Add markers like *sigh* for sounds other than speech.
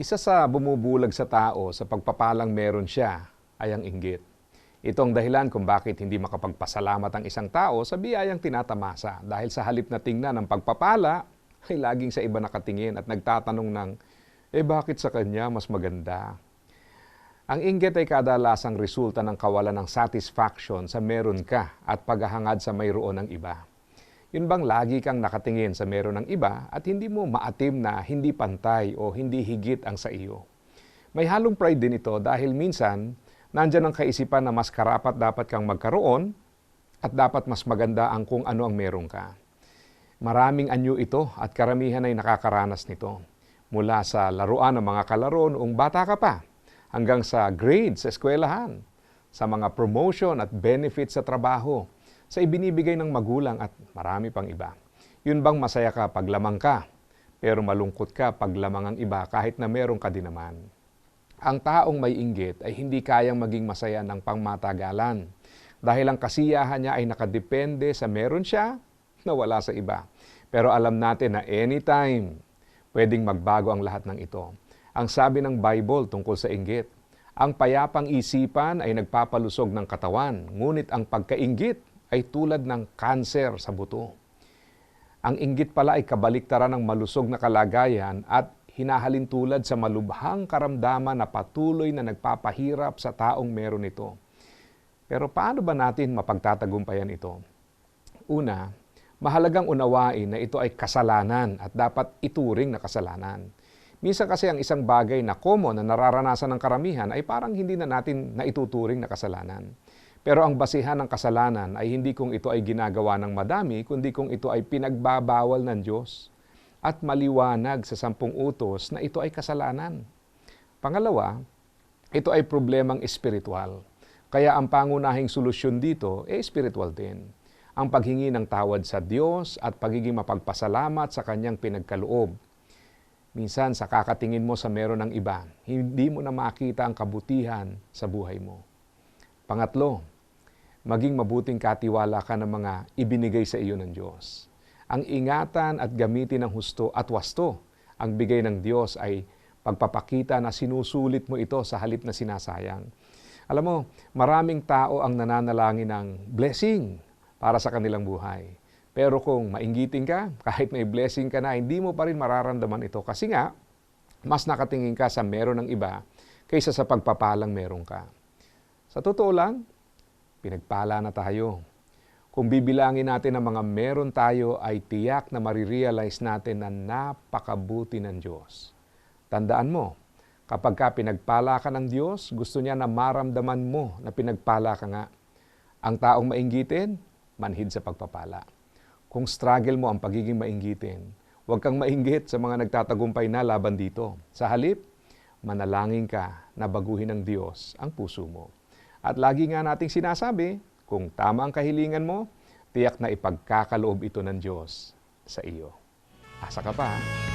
Isa sa bumubulag sa tao sa pagpapalang meron siya ay ang inggit. Ito ang dahilan kung bakit hindi makapagpasalamat ang isang tao sa biyayang tinatamasa dahil sa halip na tingnan ng pagpapala ay laging sa iba nakatingin at nagtatanong ng, eh bakit sa kanya mas maganda? Ang inggit ay kadalasang resulta ng kawalan ng satisfaction sa meron ka at paghahangad sa mayroon ng iba. Yun bang lagi kang nakatingin sa meron ng iba at hindi mo maatim na hindi pantay o hindi higit ang sa iyo? May halong pride din ito dahil minsan nandyan ang kaisipan na mas karapat dapat kang magkaroon at dapat mas maganda ang kung ano ang meron ka. Maraming anyo ito at karamihan ay nakakaranas nito. Mula sa laruan ng mga kalaro noong bata ka pa, hanggang sa grades sa eskwelahan, sa mga promotion at benefits sa trabaho, sa ibinibigay ng magulang at marami pang iba. Yun bang masaya ka pag lamang ka, pero malungkot ka pag lamang ang iba kahit na meron ka din naman. Ang taong may inggit ay hindi kayang maging masaya ng pangmatagalan dahil ang kasiyahan niya ay nakadepende sa meron siya na wala sa iba. Pero alam natin na anytime, pwedeng magbago ang lahat ng ito. Ang sabi ng Bible tungkol sa inggit, ang payapang isipan ay nagpapalusog ng katawan, ngunit ang pagkainggit ay tulad ng kanser sa buto. Ang inggit pala ay kabaliktaran ng malusog na kalagayan at hinahalin tulad sa malubhang karamdaman na patuloy na nagpapahirap sa taong meron ito. Pero paano ba natin mapagtatagumpayan ito? Una, mahalagang unawain na ito ay kasalanan at dapat ituring na kasalanan. Minsan kasi ang isang bagay na common na nararanasan ng karamihan ay parang hindi na natin naituturing na kasalanan. Pero ang basihan ng kasalanan ay hindi kung ito ay ginagawa ng madami, kundi kung ito ay pinagbabawal ng Diyos at maliwanag sa sampung utos na ito ay kasalanan. Pangalawa, ito ay problemang espiritual. Kaya ang pangunahing solusyon dito ay espiritual din. Ang paghingi ng tawad sa Diyos at pagiging mapagpasalamat sa Kanyang pinagkaloob. Minsan sa kakatingin mo sa meron ng iba, hindi mo na makita ang kabutihan sa buhay mo. Pangatlo, maging mabuting katiwala ka ng mga ibinigay sa iyo ng Diyos. Ang ingatan at gamitin ng husto at wasto ang bigay ng Diyos ay pagpapakita na sinusulit mo ito sa halip na sinasayang. Alam mo, maraming tao ang nananalangin ng blessing para sa kanilang buhay. Pero kung mainggiting ka, *laughs* kahit may blessing ka na, hindi mo pa rin mararamdaman ito. Kasi nga, mas nakatingin ka sa meron ng iba kaysa sa pagpapalang meron ka. Sa totoo lang, pinagpala na tayo. Kung bibilangin natin ang mga meron tayo ay tiyak na marirealize natin na napakabuti ng Diyos. Tandaan mo, kapag ka pinagpala ka ng Diyos, gusto niya na maramdaman mo na pinagpala ka nga. Ang taong mainggitin, manhid sa pagpapala. Kung struggle mo ang pagiging mainggitin, huwag kang mainggit sa mga nagtatagumpay na laban dito. Sa halip, manalangin ka na baguhin ng Diyos ang puso mo. At lagi nga nating sinasabi, kung tama ang kahilingan mo, tiyak na ipagkakaloob ito ng Diyos sa iyo. Asa ka pa, ha?